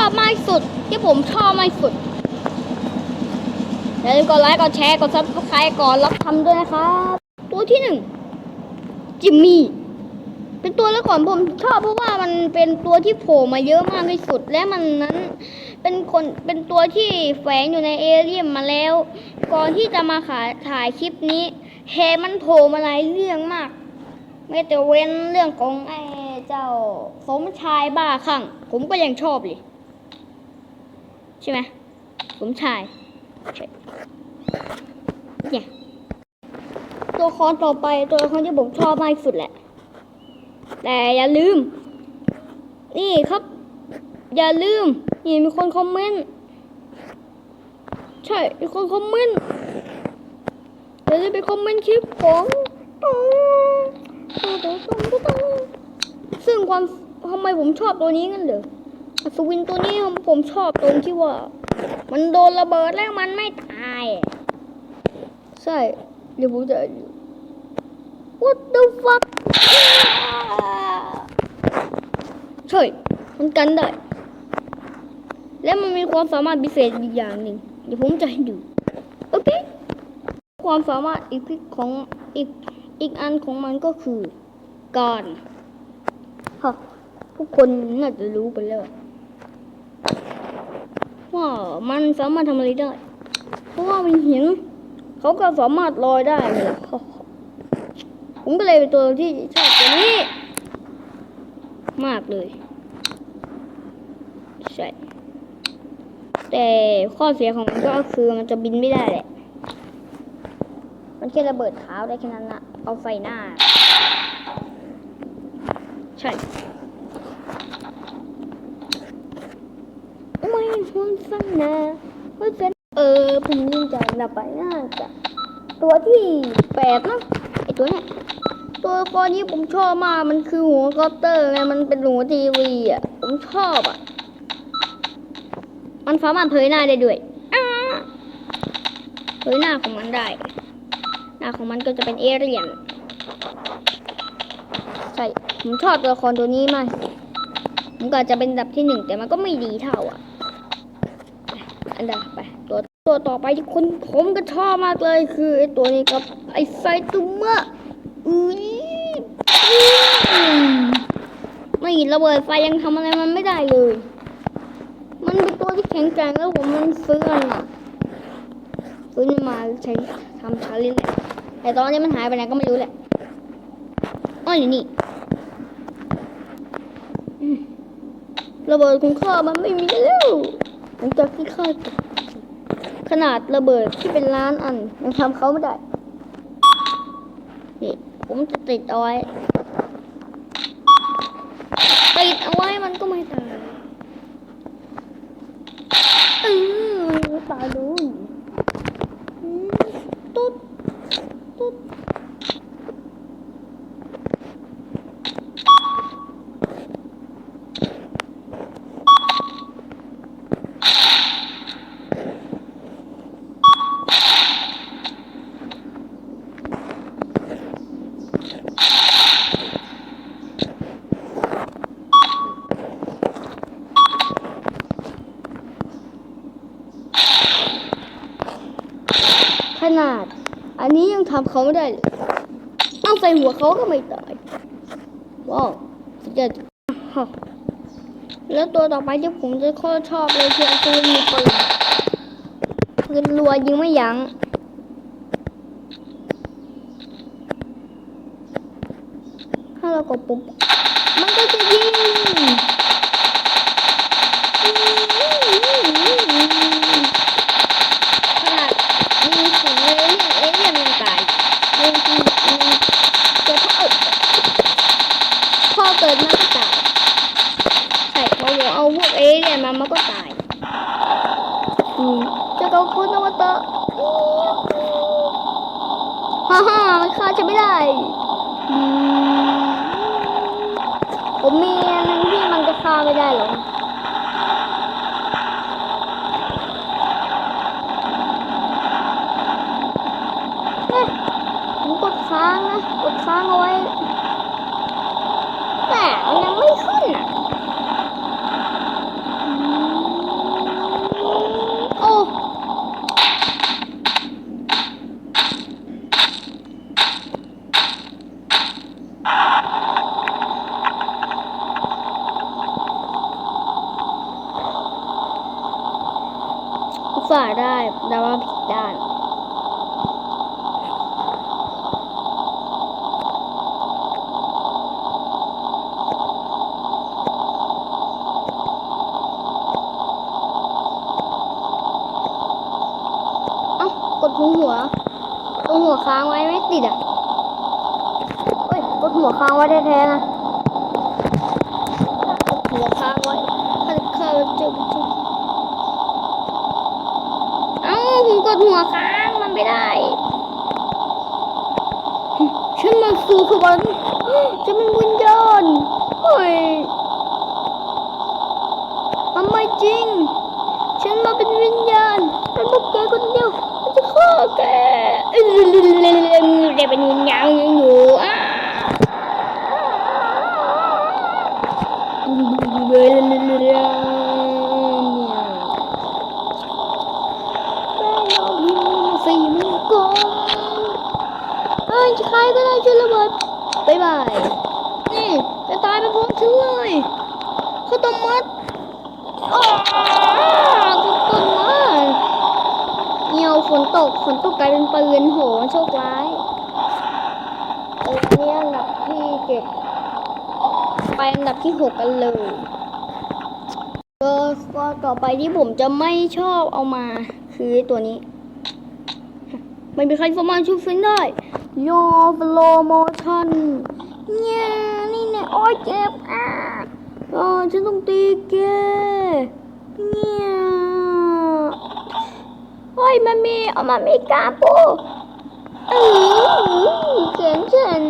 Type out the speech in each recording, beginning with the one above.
อบมากสุด ที่ผมชอบมากสุดอย่าลืมกดไลค์กดแชร์กดซับสไครต์ก่อนรับทำด้วยนะครับ ตัวที่หนึ่งจิมมี่เป็นตัวละครผมชอบเพราะว่ามันเป็นตัวที่โผล่มาเยอะมากที่สุด และมันนั้นเป็นคนเป็นตัวที่แฝงอยู่ในเอเลี่ยนมาแล้ว ก่อนที่จะมาขาถ่ายคลิปนี้เฮมันโผล่มาหลายเรื่องมาก ไม่แต่เว้นเรื่องของไอ้เจ้าสมชายบ้าคลั่งผมก็ยังชอบเลย ช่ไหมสมชายใช่เนี่ยตัวละครต่อไปตัวละครที่ผมชอบมากที่สุดแหละ แต่อย่าลืม นี่ครับ อย่าลืมนี่มีคนคอมเมนต์ใช่มีคนคอมเมนต์อย่าลืมไปคอมเมนต์คลิปผมซึ่งความทำไมผมชอบตัวนี้กันเหรอ อัศวินตัวนี้ผมชอบตรงที่ว่า มันโดนระเบิดแล้วมันไม่ตาย ใช่ เดี๋ยวผมจะ What the fuck ใช่มันกันได้ และมันมีความสามารถพิเศษอีกอย่างหนึ่งเดี๋ยวผมจะให้ดู โอเค ความสามารถอีกพิของอีกอีกอันของมันก็คือการฮะทุกคนน่าจะรู้ไปแล้ว ว่ามันสามารถทำอะไรได้ เพราะว่ามันเห็นเขาก็สามารถลอยได้เลยผมก็เลยเป็นตัวที่ชอบตัวนี้ มากเลยใช่แต่ข้อเสียของมันก็คือมันจะบินไม่ได้แหละ มันแค่ระเบิดเท้าได้แค่นั้นนะเอาไฟหน้า ใช่ ไม่หุ่นสังนะเพราะฉะนั้นเออผมยิงจากนับไปน่าจะตัวที่แปดนะไอตัวเนี้ยตัวละครนี้ผมชอบมากมันคือหัวคอปเตอร์ไงมันเป็นหัวทีวีอะผมชอบอะ มันสามารถเผยหน้าได้ด้วยเผยหน้าของมันได้ หน้าของมันก็จะเป็นเอเลี่ยนใช่ผมชอบตัวละครตัวนี้มากผมก็อาจจะเป็นอันดับที่หนึ่งแต่มันก็ไม่ดีเท่าอะ อันดับไปตัวตัวต่อไปที่คนผมก็ชอบมากเลยคือไอตัวนี้ครับไอไซตุมะอุ้ยอืมไม่ระเบิดไฟยังทำอะไรมันไม่ได้เลย มันเป็นตัวที่แข็งแกร่งแล้วผมมันซื้อมันมาซื้อมาใช้ทำชาเลนแหละแต่ตอนนี้มันหายไปไหนก็ไม่รู้แหละอ้ออยู่นี่ระเบิดของข้ามันไม่มีแล้ว หลังจากที่ข้าขนาดระเบิดที่เป็นล้านอันยังทำเขาไม่ได้นี่ผมจะติดเอาไว้ ติดเอาไว้มันก็ไม่ตายเออตายเนาด อันนี้ยังทำเขาไม่ได้เลยต้องใส่หัวเขาก็ไม่ตาย ว้าวสุดยอดแล้วตัวต่อไปที่ผมจะคตรชอบเลยคือปืนมีปืนปืนรัวยิงไม่ยั้งถ้าเรากดปุ๊บมันก็จะยิง เกิดมาก็ตายใช่พอผมเอาพวกเอเลี่ยนมามันก็ตายอืมเจะกับคุณนวัตะฮ่าฮ่ามันฆ่าฉันไม่ได้อืมผมมีอันนึงที่มันจะฆ่าไม่ได้หรอกผมกดค้างนะกดค้างเอาไว้ แต่มันยังไม่ขึ้นอะอืม ฝ่า ได้แต่ว่าผิดด้านเอ้ากดหัวหัวตรงหัวค้างไว้ไม่ติดอะ เอ้ย กดหัวค้างไว้แท้ๆนะกดหัวค้างไว้ถ้าเข้าเจอเจอเอ้าผมก ดหัวค้างมันไม่ได้ ฉันมาสู่สวรรค์ฉันเป็นวิญญาณเฮ้ยมันไม่จริง ฉันมาเป็นวิญญาณเป็นพวกแกคนเดียวมันจะฆ่าแกเอ้ยเดี๋ยวเป็นวิญญาณยังอยู่อะสี่มือก่อนเอ้ ยใครก็ได้ช่วยระเบิดบายบาย นี่จะตายไปพร้อมฉันเลยข้าต้มมัดอ้าวต้นไม้เหี่ยวฝนตก ฝนตกกลายเป็นปืนโหโชคร้ายเออนนี้อันดับที่เจ็ดไปอันดับที่หกกันเลยก็ก็ต่อไปที่ผมจะไม่ชอบเอามา คือตัวนี้ ไม่มีใครสามารถช่วยฟินได้ โยฟโลโมชันเนี่ยนี่เนี่ยโอ้ยเจ็บอะอ๋อฉันต้องตีแกเนี่ยเฮ้ยมันมีเอามามีกาปูเออเขียนฉัน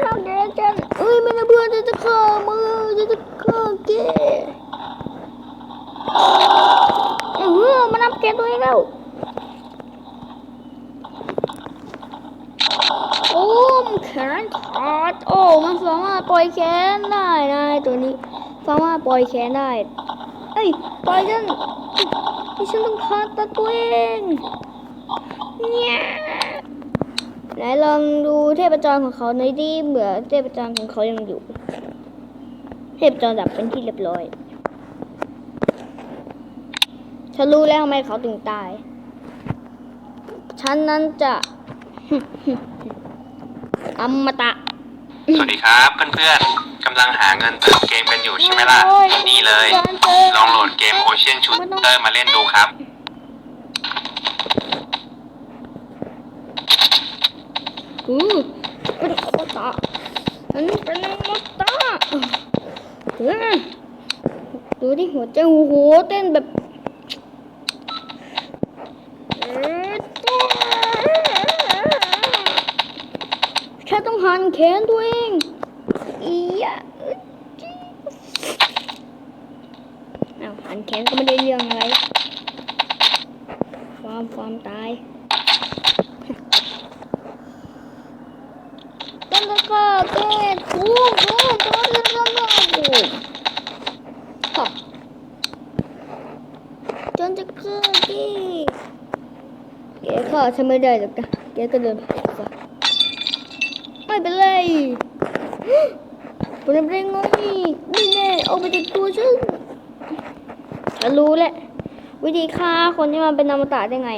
เราเดี๋ยวฉันเอ้ยมันเพื่อจะจะฆ่ามือจะจะฆ่าแกเออมันนับแกตัวเองแล้ว โอ้มนแขนขาดโอ้ มันสามารถปล่ อยแขนได้นะไอ้ตัวนี้สามารถปล่อยแขนได้ เอ้ยปล่อยฉันที่ฉันต้องขาตัวเองเนี่ยไหนลองดูเทพจรของเขาหน่อยดิเหมือเทพจรของเขายังอยู่ เทพจรดับเป็นที่เรียบร้อยฉันรู้แล้วทำไมเขาถึงตายฉันนั้นจะอมตะ สวัสดีครับเพื่อนๆกำลังหาเงินเติมเกมกันอยู่ใช่ไหมล่ะ นี่เลย ลองโหลดเกม Ocean Shooter มาเล่นดูครับ อือเป็นอมตะมันเป็นอมตะเออดูดิหัวใจโอ้โหเต้นแบบเออแค่ต้องหันแขนตัวเองอีอะอ้าหันแขนก็ไม่ได้เรื่องอะไร ความความตายต้นตะกร้าเต้กูกูต้นตะกร้ากูฮะจนจะเกิดดิแกฆ่าฉันไม่ได้หรอกนะแกก็เดินผ่า นซะไม่เป็นไรเป็นไรไงนี่แน่เอาไปจากตัวฉันฉันรู้แหละ วิธีฆ่าคนที่มันเป็นอมตะได้ไง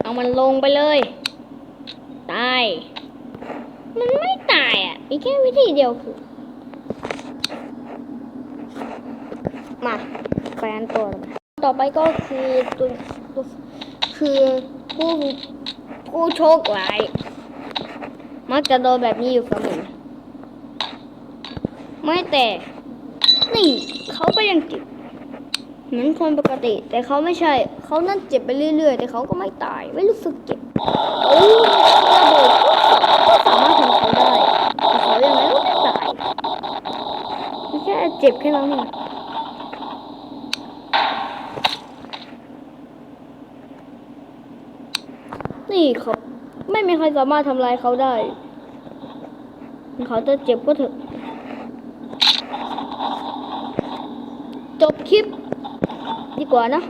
เอามันลงไปเลย ตาย มันไม่ตายอะ มีแค่วิธีเดียวคือ มาแปลนตัวต่อไปก็คือตัวตัวคือผู้ผู้โชคร้าย มักจะโดนแบบนี้อยู่เสมอไม่แต่นี่เขาก็ยังเจ็บเหมือนคนปกติ แต่เขาไม่ใช่ เขานั่นเจ็บไปเรื่อย ๆ แต่เขาก็ไม่ตายไม่รู้สึกเจ็บโอ้ระเบิดก็สามารถทำเขาได้แต่เขายังไงก็ไม่ตายมีแค่เจ็บแค่นั้นเองนี่เขา ไม่มีใครสามารถทำลายเขาได้ เขาจะเจ็บก็เถอะ จบคลิปดีกว่านะ